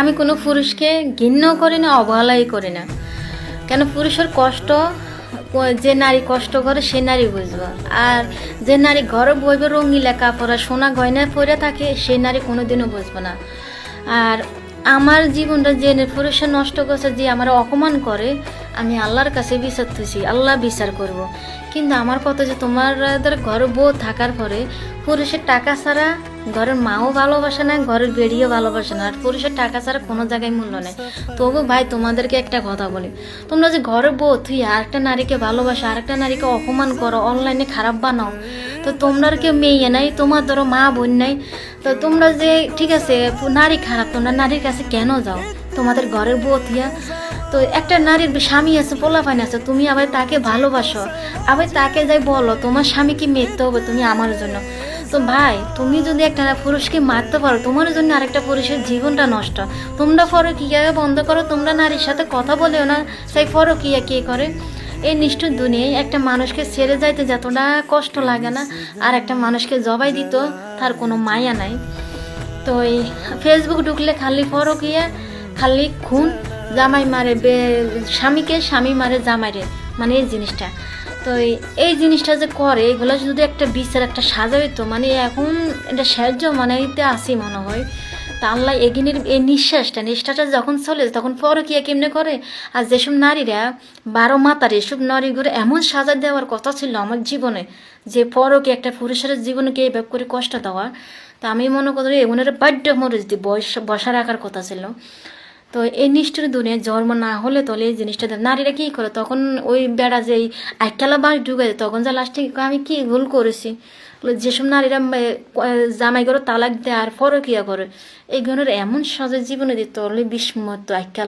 আমি কোনো পুরুষকে ঘৃণ্যও করি না, অবহেলাই করি না। কেন পুরুষের কষ্ট, যে নারী কষ্ট করে, সে নারী বুঝব। আর যে নারী ঘরে বইবে রঙিলা কাপড় সোনা গয়না পরে থাকে, সে নারী কোনোদিনও বুঝব না। আর আমার জীবনটা যে পুরুষের নষ্ট করছে, যে আমার অপমান করে আমি আল্লাহর কাছে বিচার তুছি আল্লাহ বিচার করব। কিন্তু আমার কথা যে তোমাদের ঘরে বউ থাকার পরে পুরুষের টাকা ছাড়া ঘরের মাও ভালোবাসে না, ঘরের বেড়িও ভালোবাসে না, আর পুরুষের টাকা ছাড়া কোনো জায়গায় মূল্য নেই। তবু ভাই, তোমাদেরকে একটা কথা বলি। তোমরা যে ঘরে বউ, তুই আরেকটা নারীকে ভালোবাসো, আরেকটা নারীকে অপমান করো, অনলাইনে খারাপ বানাও, তো তোমরা কেউ মেয়ে নাই, তোমার ধরো মা বোন নাই, তো তোমরা যে, ঠিক আছে, নারী খারাপ, তোমরা নারীর কাছে কেন যাও? তোমাদের ঘরের বউ থিয়া তো একটা নারীর স্বামী আছে, পোলাপাইন আছে, তুমি আবার তাকে ভালোবাসো। আবার তাকে যাই বলো, তোমার স্বামীকে মরতে হবে? তুমি আমার জন্য। তো ভাই, তুমি যদি একটা পুরুষকে মারতে পারো, তোমার জন্য আরেকটা পুরুষের জীবনটা নষ্ট। তোমরা ফরকিয়া বন্ধ করো, তোমরা নারীর সাথে কথা বলেও না। সেই ফরকিয়া কে করে? এই নিষ্ঠুর দুনিয়ায় একটা মানুষকে ছেড়ে যাইতে যতটা কষ্ট লাগে না, আর একটা মানুষকে জবাই দিত তার কোনো মায়া নাই। তো এই ফেসবুক ঢুকলে খালি ফরকিয়া, খালি খুন জামাই মারে স্বামীকে স্বামী মারে, জামাইরে মানে এই জিনিসটা। তো এই- জিনিসটা যে করে, এগুলো যদি একটা বিচার, একটা সাজা হইতো মানে এখন এটা সাহায্য মানে এতে আসি মনে হয়। তা আল্লাহ এগিনের এই নিঃশ্বাসটা নিঃশ্বাসটা যখন চলে, তখন পরকিয়া কেমনে করে? আর যেসব নারীরা, বারো মাতার এসব নারীগুলো এমন সাজা দেওয়ার কথা ছিল আমার জীবনে, যে পরও কি একটা পুরুষের জীবনকে এইভাবে করে কষ্ট দেওয়া। তা আমি মনে করি এগুলোর বাড্য মরে যদি বয়স বসা রাখার কথা ছিল। তো এই নিষ্ঠুর দুনিয়া জন্ম না হলে তাহলে এই জিনিসটা। নারীরা কী করে? তখন ওই বেড়া যে আইকালা বাস ঢুকে যায় তখন যা লাস্টে আমি কি ভুল করেছি? যেসব নারীরা জামাই করে তালাক দেয় আর ফরকিয়া করে এই গুণের এমন সজা জীবনে দিত তলে বিস্মত আইকাল